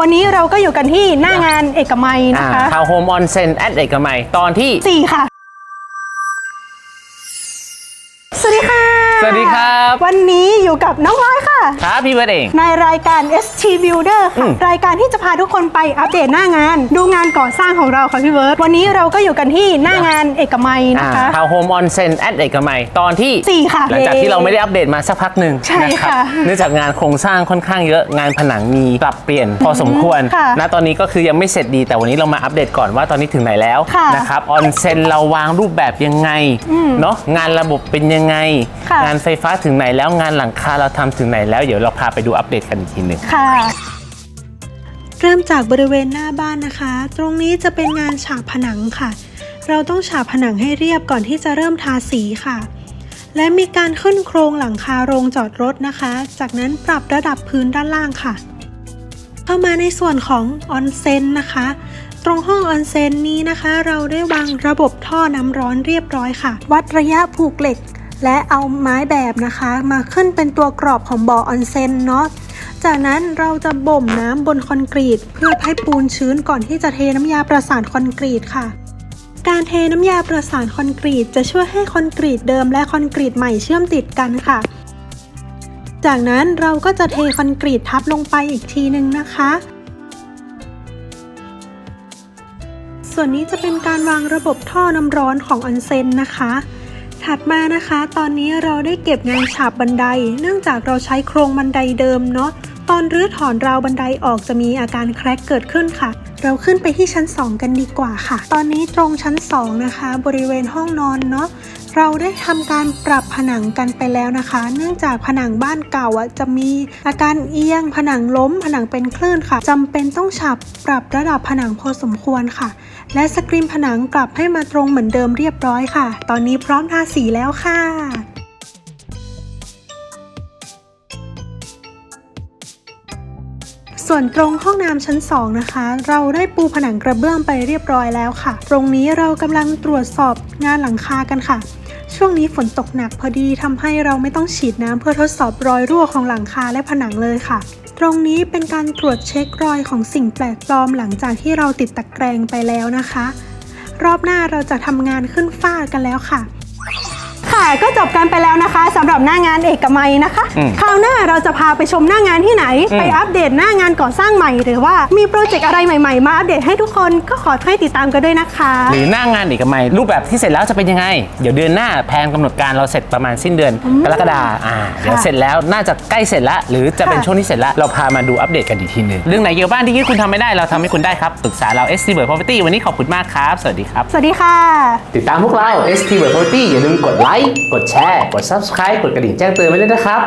วันนี้เราก็อยู่กันที่หน้างานเอกมัยนะคะทาวน์โฮมออนเซ็นแอดเอกมัยตอนที่สี่ค่ะ สวัสดีค่ะ สวัสดีครับ วันนี้อยู่กับน้องร้อยค่ะ ครับพี่เบิร์ดเอง ในรายการ ST Builder ค่ะ รายการที่จะพาทุกคนไปอัปเดตหน้างาน ดูงานก่อสร้างของเราค่ะพี่เบิร์ตวันนี้เราก็อยู่กันที่หน้างานเอกมัยนะคะทาวน์โฮมออนเซ็นแอดเอกมัยตอนที่สี่ค่ะหลังจากที่เราไม่ได้อัปเดตมาสักพักหนึ่งใช่นะครัค่ะเนื่องจากงานโครงสร้างค่อนข้างเยอะงานผนังมีปรับเปลี่ยนพอสมควรค่ะ ณตอนนี้ก็คือยังไม่เสร็จดีแต่วันนี้เรามาอัปเดตก่อนว่าตอนนี้ถึงไหนแล้วค่ะนะครับออนเซ็นเราวางรูปแบบยังไงเนาะงานระบบเป็นยังไง ค่ะ งานไฟฟ้าถึงไหนแล้วงานหลังคาเราทำถึงไหนแล้วเดี๋ยวเราพาไปดูอัปเดตกันอีกทีหนึ่ง ค่ะ เริ่มจากบริเวณหน้าบ้านนะคะ ตรงนี้จะเป็นงานฉาบผนังค่ะ เราต้องฉาบผนังให้เรียบก่อนที่จะเริ่มทาสีค่ะ และมีการขึ้นโครงหลังคาโรงจอดรถนะคะ จากนั้นปรับระดับพื้นด้านล่างค่ะ เข้ามาในส่วนของออนเซ็นนะคะ ตรงห้องออนเซ็นนี้นะคะ เราได้วางระบบท่อน้ำร้อนเรียบร้อยค่ะ วัดระยะผูกเหล็ก และเอาไม้แบบนะคะ มาขึ้นเป็นตัวกรอบของบ่อออนเซ็นเนาะจากนั้นเราจะบ่มน้ำบนคอนกรีต เพื่อให้ปูนชื้นก่อนที่จะเทน้ำยาประสานคอนกรีตค่ะ การเทน้ำยาประสานคอนกรีต จะช่วยให้คอนกรีตเดิมและคอนกรีตใหม่เชื่อมติดกันค่ะ จากนั้นเราก็จะเทคอนกรีตทับลงไปอีกทีหนึ่งนะคะ ส่วนนี้จะเป็นการวางระบบท่อน้ำร้อนของออนเซ็นนะคะ ถัดมานะคะ ตอนนี้เราได้เก็บงานฉาบบันได เนื่องจากเราใช้โครงบันไดเดิมเนาะ ตอนรื้อถอนราวบันไดออกจะมีอาการแครกเกิดขึ้นค่ะ เราขึ้นไปที่ชั้น 2 กันดีกว่าค่ะ ตอนนี้ตรงชั้น 2 นะคะ บริเวณห้องนอนเนาะเราได้ทำการปรับผนังกันไปแล้วนะคะ เนื่องจากผนังบ้านเก่าอะจะมีอาการเอียง ผนังล้ม ผนังเป็นคลื่นค่ะจำเป็นต้องฉาบปรับระดับผนังพอสมควรค่ะ และสกรีนผนังกลับให้มาตรงเหมือนเดิมเรียบร้อยค่ะ ตอนนี้พร้อมทาสีแล้วค่ะ ส่วนตรงห้องน้ำชั้น 2 นะคะ เราได้ปูผนังกระเบื้องไปเรียบร้อยแล้วค่ะ ตรงนี้เรากำลังตรวจสอบงานหลังคากันค่ะ ช่วงนี้ฝนตกหนักพอดีทำให้เราไม่ต้องฉีดน้ำเพื่อทดสอบรอยรั่วของหลังคาและผนังเลยค่ะ ตรงนี้เป็นการตรวจเช็ครอยของสิ่งแปลกปลอมหลังจากที่เราติดตะแกรงไปแล้วนะคะ รอบหน้าเราจะทำงานขึ้นฝ้ากันแล้วค่ะค่ะ ก็จบกันไปแล้วนะคะสำหรับหน้างานเอกมัยนะคะอืมคราวหน้าเราจะพาไปชมหน้างานที่ไหนอืมไปอัปเดตหน้างานก่อสร้างใหม่ หรือว่ามีโปรเจกต์อะไรใหม่ๆ มาอัปเดตให้ทุกคนก็ขอให้ติดตามกันด้วยนะคะ หรือหน้างานเอกมัยรูปแบบที่เสร็จแล้วจะเป็นยังไง เดี๋ยวเดือนหน้าแผนกำหนดการเราเสร็จประมาณสิ้นเดือนกรกฎาอ่าเดี๋ยวเสร็จแล้วน่าจะใกล้เสร็จแล้ว หรือจะเป็นค่ะช่วงที่เสร็จแล้วเราพามาดูอัปเดตกันอีกทีหนึงเรื่องไหนเกี่ยวบ้านที่คุณทำไม่ได้เราทำให้คุณได้ครับปรึกษาเรา ST Bird Property วันนี้ขอบคุณมากครับ สวัสดีครับ สวัสดีค่ะ ติดตามพวกเรา ST Bird Property อย่าลืมกดไลค์กดแชร์ กด Subscribe กดกระดิ่งแจ้งเตือนไว้ด้วยนะครับ